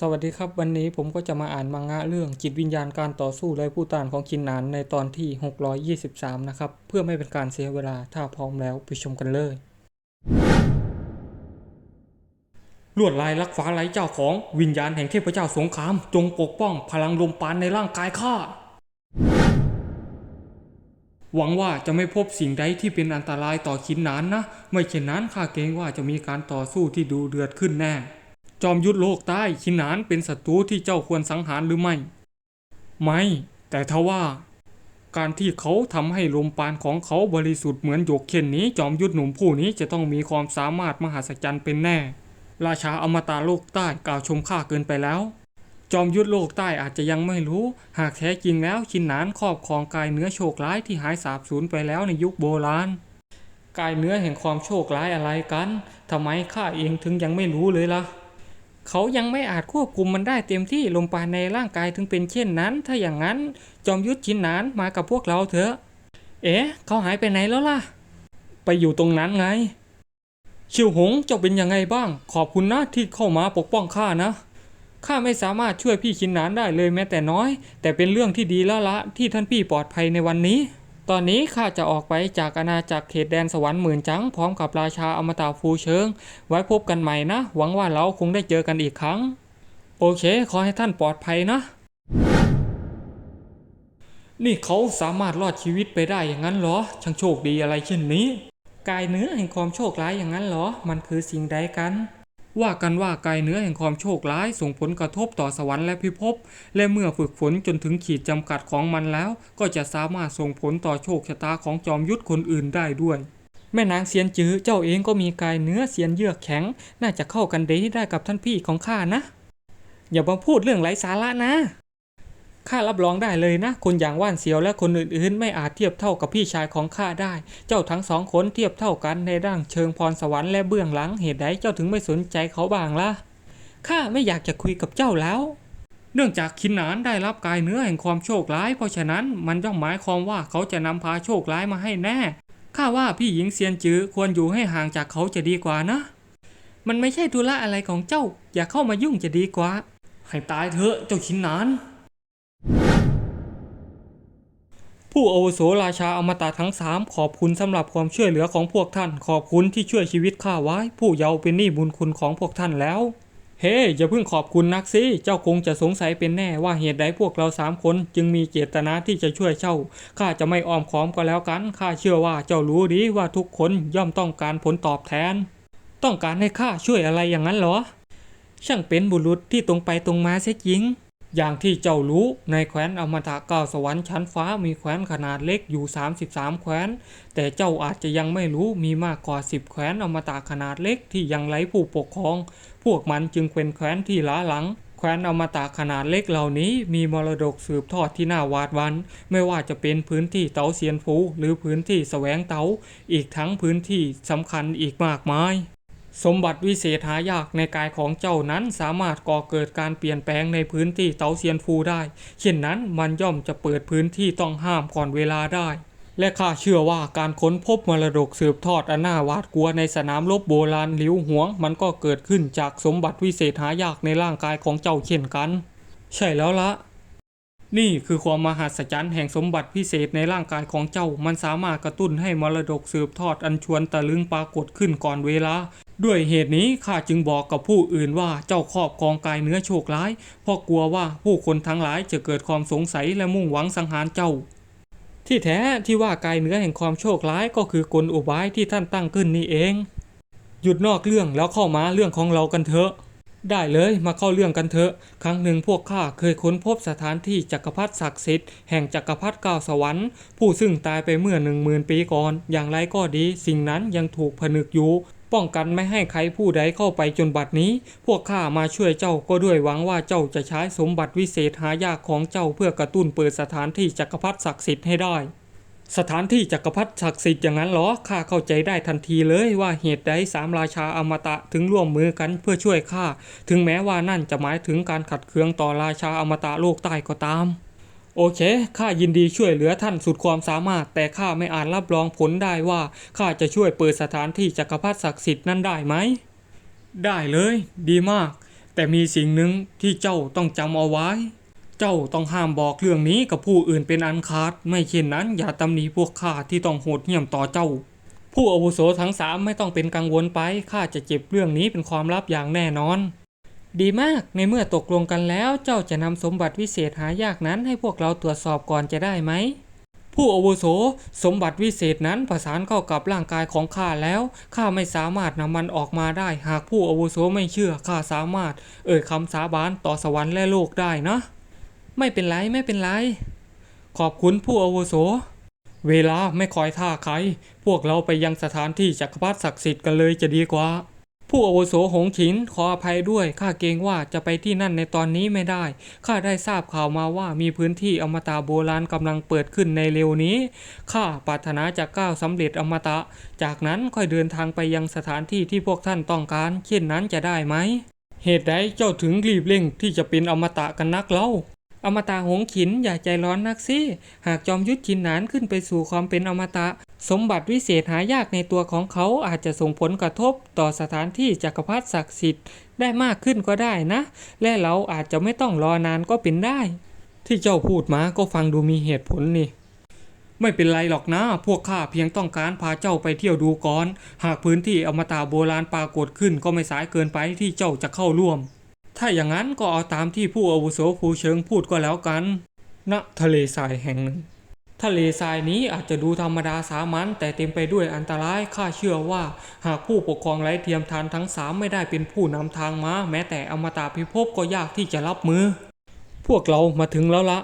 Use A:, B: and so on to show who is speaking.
A: สวัสดีครับ วันนี้ผมก็จะมาอ่านมังงะเรื่องจิตวิญญาณการต่อสู้และผู้ต้านของคินนานในตอนที่ 623 นะครับ เพื่อไม่เป็นการเสียเวลาถ้าพร้อมแล้วไปชมกันเลย ลวดลายลักฟ้าไหลเจ้าของวิญญาณแห่งเทพเจ้าสงคราม จงปกป้องพลังลมปานในร่างกายข้าหวังว่าจะไม่พบสิ่งใดที่เป็นอันตรายต่อคินนานนะ ไม่เช่นนั้นข้าเกรงว่าจะมีการต่อสู้ที่ดูเดือดขึ้นแน่ จอมยุทธโลกใต้คินานเป็นศัตรูที่เจ้าควรสังหารหรือไม่ ไม่ แต่ทว่า การที่เขาทำให้ลมปานของเขาบริสุทธิ์เหมือนหยกเช่นนี้ จอมยุทธหนุ่มผู้นี้จะต้องมีความสามารถมหัศจรรย์เป็นแน่ ราชาอมตะโลกใต้กล่าวชมข้าเกินไปแล้ว จอมยุทธโลกใต้อาจจะยังไม่รู้ หากแท้จริงแล้วชินหานครอบครองกายเนื้อโชคร้ายที่หายสาบสูญไปแล้วในยุคโบราณกายเนื้อแห่งความโชคร้ายอะไรกัน ทำไมข้าเองถึงยังไม่รู้เลยล่ะ เขายังไม่อาจควบคุมมันได้เต็มที่ลมปานในร่างกายถึงเป็นเช่นนั้น ถ้าอย่างนั้นจอมยุทธชินนานมากับพวกเราเถอะ เอ๊ะ เขาหายไปไหนแล้วล่ะ ไปอยู่ตรงนั้นไง ชิวหงเจ้าเป็นยังไงบ้าง ขอบคุณนะที่เข้ามาปกป้องข้านะข้าไม่สามารถช่วยพี่ชินนานได้เลยแม้แต่น้อย แต่เป็นเรื่องที่ดีแล้วละที่ท่านพี่ปลอดภัยในวันนี้ ตอนนี้ข้าจะออกไปจากอาณาจักรเขตแดนสวรรค์หมื่นจังพร้อมกับราชาอมตะฟูเชิง ไว้พบกันใหม่นะ หวังว่าเราคงได้เจอกันอีกครั้ง โอเค ขอให้ท่านปลอดภัยนะ นี่เขาสามารถรอดชีวิตไปได้อย่างนั้นเหรอ ช่างโชคดีอะไรเช่นนี้ กายเนื้อแห่งความโชคร้ายอย่างนั้นเหรอ มันคือสิ่งใดกัน ว่ากันว่ากายเนื้อแห่งความโชคร้ายส่งผลกระทบต่อสวรรค์และพิภพ และเมื่อฝึกฝนจนถึงขีดจำกัดของมันแล้ว ก็จะสามารถส่งผลต่อโชคชะตาของจอมยุทธคนอื่นได้ด้วย แม่นางเซียนจือเจ้าเองก็มีกายเนื้อเซียนเยือกแข็ง น่าจะเข้ากันดีได้กับท่านพี่ของข้านะ อย่ามาพูดเรื่องไร้สาระนะ ข้ารับรองได้เลยนะ คนอย่างว่านเสียวและคนอื่นๆ ไม่อาจเทียบเท่ากับพี่ชายของข้าได้ เจ้าทั้งสองคนเทียบเท่ากันในด้านเชิงพรสวรรค์และเบื้องหลังเหตุใดเจ้าถึงไม่สนใจเขาบ้างล่ะข้าไม่อยากจะคุยกับเจ้าแล้ว เนื่องจากคินหนานได้รับกายเนื้อแห่งความโชคร้าย เพราะฉะนั้นมันย่อมหมายความว่าเขาจะนำพาโชคร้ายมาให้แน่ข้าว่าพี่หญิงเซียนจือควรอยู่ให้ห่างจากเขาจะดีกว่านะ มันไม่ใช่ธุระอะไรของเจ้า อย่าเข้ามายุ่งจะดีกว่า ให้ตายเถอะเจ้าชินหนาน ผู้อาวุโสราชาอมตะทั้งสามขอบคุณสำหรับความช่วยเหลือของพวกท่าน ขอบคุณที่ช่วยชีวิตข้าไว้ ผู้เยาว์เป็นหนี้บุญคุณของพวกท่านแล้ว เฮ้อย่าเพิ่งขอบคุณนักสิเจ้าคงจะสงสัยเป็นแน่ว่าเหตุใดพวกเราสามคนจึงมีเจตนาที่จะช่วยเจ้าข้าจะไม่อ้อมค้อมก็แล้วกันข้าเชื่อว่าเจ้ารู้ดีว่าทุกคนย่อมต้องการผลตอบแทน ต้องการให้ข้าช่วยอะไรอย่างนั้นเหรอ ช่างเป็นบุรุษที่ตรงไปตรงมาเสียจริง อย่างที่เจ้ารู้ในแคว้นอมตะเก้าสวรรค์ชั้นฟ้ามีแคว้นขนาดเล็กอยู่ 33 แคว้น แต่เจ้าอาจจะยังไม่รู้มีมากกว่า 10 แคว้นอมตะขนาดเล็กที่ยังไร้ผู้ปกครอง พวกมันจึงเป็นแคว้นที่ล้าหลังแคว้นอมตะขนาดเล็กเหล่านี้มีมรดกสืบทอดที่น่าหวาดหวัน ไม่ว่าจะเป็นพื้นที่เตาเซียนฟูหรือพื้นที่แสวงเตาอีกทั้งพื้นที่สำคัญอีกมากมาย สมบัติวิเศษหายากในกายของเจ้านั้นสามารถก่อเกิดการเปลี่ยนแปลงในพื้นที่เตาเซียนฟูได้ เช่นนั้นมันย่อมจะเปิดพื้นที่ต้องห้ามก่อนเวลาได้ และข้าเชื่อว่าการค้นพบมรดกสืบทอดอันน่าหวาดกลัวในสนามรบโบราณหลิวหวง มันก็เกิดขึ้นจากสมบัติวิเศษหายากในร่างกายของเจ้าเช่นกัน ใช่แล้วละ นี่คือความมหัศจรรย์แห่งสมบัติพิเศษในร่างกายของเจ้า มันสามารถกระตุ้นให้มรดกสืบทอดอันชวนตะลึงปรากฏขึ้นก่อนเวลา ด้วยเหตุนี้ข้าจึงบอกกับผู้อื่นว่าเจ้าครอบครองกายเนื้อโชคร้าย เพราะกลัวว่าผู้คนทั้งหลายจะเกิดความสงสัยและมุ่งหวังสังหารเจ้า ที่แท้ที่ว่ากายเนื้อแห่งความโชคร้ายก็คือกลอุบายที่ท่านตั้งขึ้นนี่เอง หยุดนอกเรื่องแล้วเข้ามาเรื่องของเรากันเถอะ ได้เลยมาเข้าเรื่องกันเถอะ ครั้งหนึ่งพวกข้าเคยค้นพบสถานที่จักรพรรดิศักดิ์สิทธิ์แห่งจักรพรรดิเก้าสวรรค์ ผู้ซึ่งตายไปเมื่อหนึ่งหมื่นปีก่อน อย่างไรก็ดี สิ่งนั้นยังถูกผนึกอยู่ ป้องกันไม่ให้ใครผู้ใดเข้าไปจนบัดนี้ พวกข้ามาช่วยเจ้าก็ด้วยหวังว่าเจ้าจะใช้สมบัติวิเศษหายากของเจ้าเพื่อกระตุ้นเปิดสถานที่จักรพรรดิศักดิ์สิทธิ์ให้ได้ สถานที่จักรพรรดิศักดิ์สิทธิ์อย่างนั้นเหรอข้าเข้าใจได้ทันทีเลยว่าเหตุใดสามราชาอมตะถึงร่วมมือกันเพื่อช่วยข้าถึงแม้ว่านั่นจะหมายถึงการขัดเคืองต่อราชาอมตะโลกใต้ก็ตาม โอเคข้ายินดีช่วยเหลือท่านสุดความสามารถ แต่ข้าไม่อาจรับรองผลได้ว่าข้าจะช่วยเปิดสถานที่จักรพรรดิศักดิ์สิทธิ์นั้นได้ไหมได้เลย ดีมาก แต่มีสิ่งหนึ่งที่เจ้าต้องจำเอาไว้ เจ้าต้องห้ามบอกเรื่องนี้กับผู้อื่นเป็นอันขาด ไม่เช่นนั้นอย่าตำหนิพวกข้าที่ต้องโหดเหี้ยมต่อเจ้า ผู้อาวุโสทั้งสามไม่ต้องเป็นกังวลไปข้าจะเก็บเรื่องนี้เป็นความลับอย่างแน่นอน ดีมากในเมื่อตกลงกันแล้วเจ้าจะนำสมบัติวิเศษหายากนั้นให้พวกเราตรวจสอบก่อนจะได้ไหมผู้อาวุโสสมบัติวิเศษนั้นประสานเข้ากับร่างกายของข้าแล้วข้าไม่สามารถนำมันออกมาได้ หากผู้อาวุโสไม่เชื่อข้าสามารถ เอ่ยคำสาบานต่อสวรรค์และโลกได้นะ ไม่เป็นไรไม่เป็นไร ขอบคุณผู้อาวุโส เวลาไม่คอยท่าใคร พวกเราไปยังสถานที่จักรพรรดิศักดิ์สิทธิ์กันเลยจะดีกว่า ผู้อาวุโสหงฉินขออภัยด้วยข้าเกรงว่าจะไปที่นั่นในตอนนี้ไม่ได้ข้าได้ทราบข่าวมาว่ามีพื้นที่อมตะโบราณกำลังเปิดขึ้นในเร็วนี้ข้าปรารถนาจะก้าวสำเร็จอมตะ จากนั้นค่อยเดินทางไปยังสถานที่ที่พวกท่านต้องการ เช่นนั้นจะได้ไหมเหตุใดเจ้าถึงรีบเร่งที่จะเป็นอมตะกันนักเล่า อมตะหงขินอย่าใจร้อนนักสิหากจอมยุทธชินหนานขึ้นไปสู่ความเป็นอมตะ สมบัติวิเศษหายากในตัวของเขาอาจจะส่งผลกระทบต่อสถานที่จักรพรรดิศักดิ์สิทธิ์ได้มากขึ้นก็ได้นะ และเราอาจจะไม่ต้องรอนานก็เป็นได้ ที่เจ้าพูดมาก็ฟังดูมีเหตุผลนี่ไม่เป็นไรหรอกนะ พวกข้าเพียงต้องการพาเจ้าไปเที่ยวดูก่อน หากพื้นที่อมตะโบราณปรากฏขึ้นก็ไม่สายเกินไปที่เจ้าจะเข้าร่วม ถ้าอย่างนั้นก็เอาตามที่ผู้อาวุโสผู้เชิงพูดก็แล้วกันณทะเลทรายแห่งหนึ่ง ทะเลทรายนี้อาจจะดูธรรมดาสามัญแต่เต็มไปด้วยอันตรายข้าเชื่อว่า หากผู้ปกครองไร้เทียมทานทั้งสามไม่ได้เป็นผู้นำทางมาแม้แต่อมตะพิภพก็ยากที่จะรับมือ พวกเรามาถึงแล้วละ